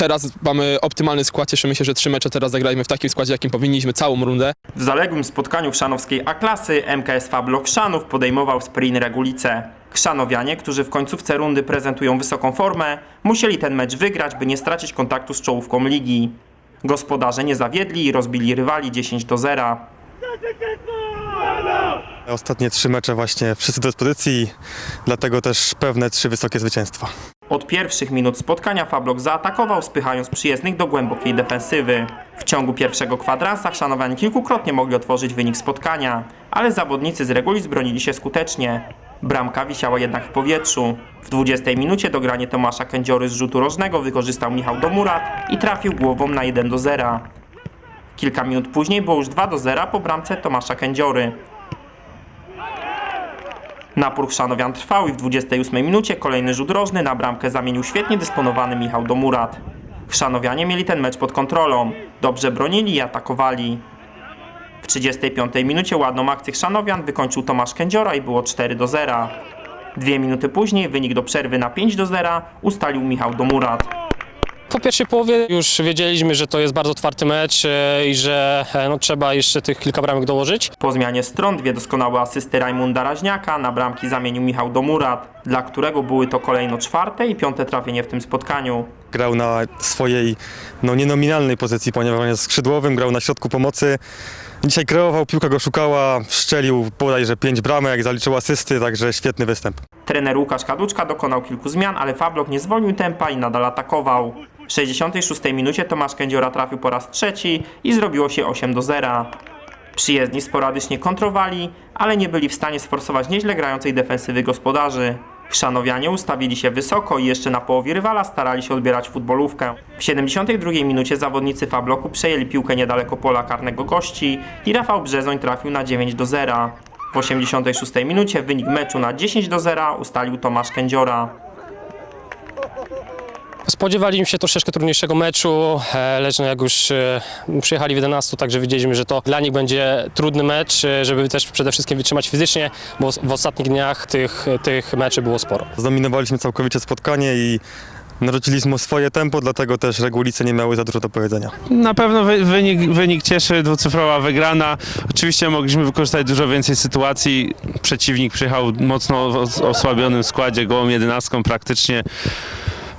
teraz mamy optymalny skład, cieszymy się, że trzy mecze teraz zagraliśmy w takim składzie, jakim powinniśmy, całą rundę. W zaległym spotkaniu w szanowskiej A-klasy MKS Fablok Szanów podejmował Sprin Regulice. Chrzanowianie, którzy w końcówce rundy prezentują wysoką formę, musieli ten mecz wygrać, by nie stracić kontaktu z czołówką ligi. Gospodarze nie zawiedli i rozbili rywali 10 do 0. Ostatnie trzy mecze właśnie wszyscy do dyspozycji, dlatego też pewne trzy wysokie zwycięstwa. Od pierwszych minut spotkania Fablok zaatakował, spychając przyjezdnych do głębokiej defensywy. W ciągu pierwszego kwadransa Chrzanowianie kilkukrotnie mogli otworzyć wynik spotkania, ale zawodnicy z Regulic bronili się skutecznie. Bramka wisiała jednak w powietrzu. W 20 minucie dogranie Tomasza Kędziory z rzutu rożnego wykorzystał Michał Domurat i trafił głową na 1 do 0. Kilka minut później było już 2 do 0 po bramce Tomasza Kędziory. Napór Chrzanowian trwał i w 28 minucie kolejny rzut rożny na bramkę zamienił świetnie dysponowany Michał Domurat. Chrzanowianie mieli ten mecz pod kontrolą. Dobrze bronili i atakowali. W 35 minucie ładną akcję Chrzanowian wykończył Tomasz Kędziora i było 4 do 0. Dwie minuty później wynik do przerwy na 5 do 0 ustalił Michał Domurat. Po pierwszej połowie już wiedzieliśmy, że to jest bardzo otwarty mecz e, i że e, no, trzeba jeszcze tych kilka bramek dołożyć. Po zmianie stron dwie doskonałe asysty Rajmunda Raźniaka na bramki zamienił Michał Domurat, dla którego były to kolejno czwarte i piąte trafienie w tym spotkaniu. Grał na swojej no, nienominalnej pozycji, ponieważ on jest skrzydłowym, grał na środku pomocy. Dzisiaj kreował, piłka go szukała, szczelił bodajże pięć bramek, zaliczył asysty, także świetny występ. Trener Łukasz Kaduczka dokonał kilku zmian, ale Fablok nie zwolnił tempa i nadal atakował. W 66 minucie Tomasz Kędziora trafił po raz trzeci i zrobiło się 8 do 0. Przyjezdni sporadycznie kontrowali, ale nie byli w stanie sforsować nieźle grającej defensywy gospodarzy. Chrzanowianie ustawili się wysoko i jeszcze na połowie rywala starali się odbierać futbolówkę. W 72 minucie zawodnicy Fabloku przejęli piłkę niedaleko pola karnego gości i Rafał Brzezoń trafił na 9 do 0. W 86 minucie wynik meczu na 10 do 0 ustalił Tomasz Kędziora. Spodziewaliśmy się troszeczkę trudniejszego meczu, e, lecz no jak już e, przyjechali w 11, także wiedzieliśmy, że to dla nich będzie trudny mecz, e, żeby też przede wszystkim wytrzymać fizycznie, bo w ostatnich dniach tych, tych meczy było sporo. Zdominowaliśmy całkowicie spotkanie i narzuciliśmy swoje tempo, dlatego też Regulice nie miały za dużo do powiedzenia. Na pewno wy, wynik, wynik cieszy, dwucyfrowa wygrana. Oczywiście mogliśmy wykorzystać dużo więcej sytuacji. Przeciwnik przyjechał mocno os- osłabionym składzie, gołą jedenastką praktycznie.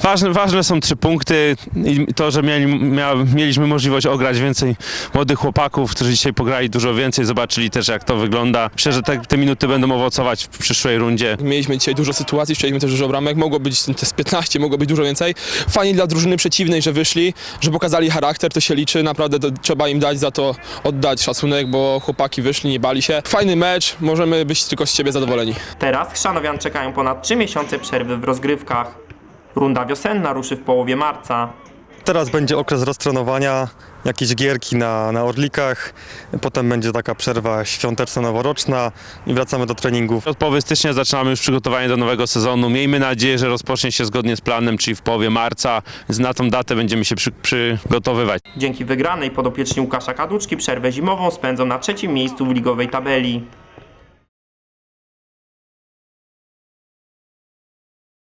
Ważne, ważne są trzy punkty i to, że mieli, mia, mieliśmy możliwość ograć więcej młodych chłopaków, którzy dzisiaj pograli dużo więcej, zobaczyli też jak to wygląda. Myślę, że te, te minuty będą owocować w przyszłej rundzie. Mieliśmy dzisiaj dużo sytuacji, strzeliśmy też dużo bramek, mogło być te z 15, mogło być dużo więcej. Fajnie dla drużyny przeciwnej, że wyszli, że pokazali charakter, to się liczy, naprawdę to, trzeba im dać za to, oddać szacunek, bo chłopaki wyszli, nie bali się. Fajny mecz, możemy być tylko z siebie zadowoleni. Teraz Chrzanowian czekają ponad 3 miesiące przerwy w rozgrywkach. Runda wiosenna ruszy w połowie marca. Teraz będzie okres roztrenowania, jakieś gierki na, na Orlikach, potem będzie taka przerwa świąteczno-noworoczna i wracamy do treningów. Od połowy stycznia zaczynamy już przygotowanie do nowego sezonu. Miejmy nadzieję, że rozpocznie się zgodnie z planem, czyli w połowie marca. Więc na tą datę będziemy się przy, przygotowywać. Dzięki wygranej podopieczni Łukasza Kaduczki przerwę zimową spędzą na trzecim miejscu w ligowej tabeli.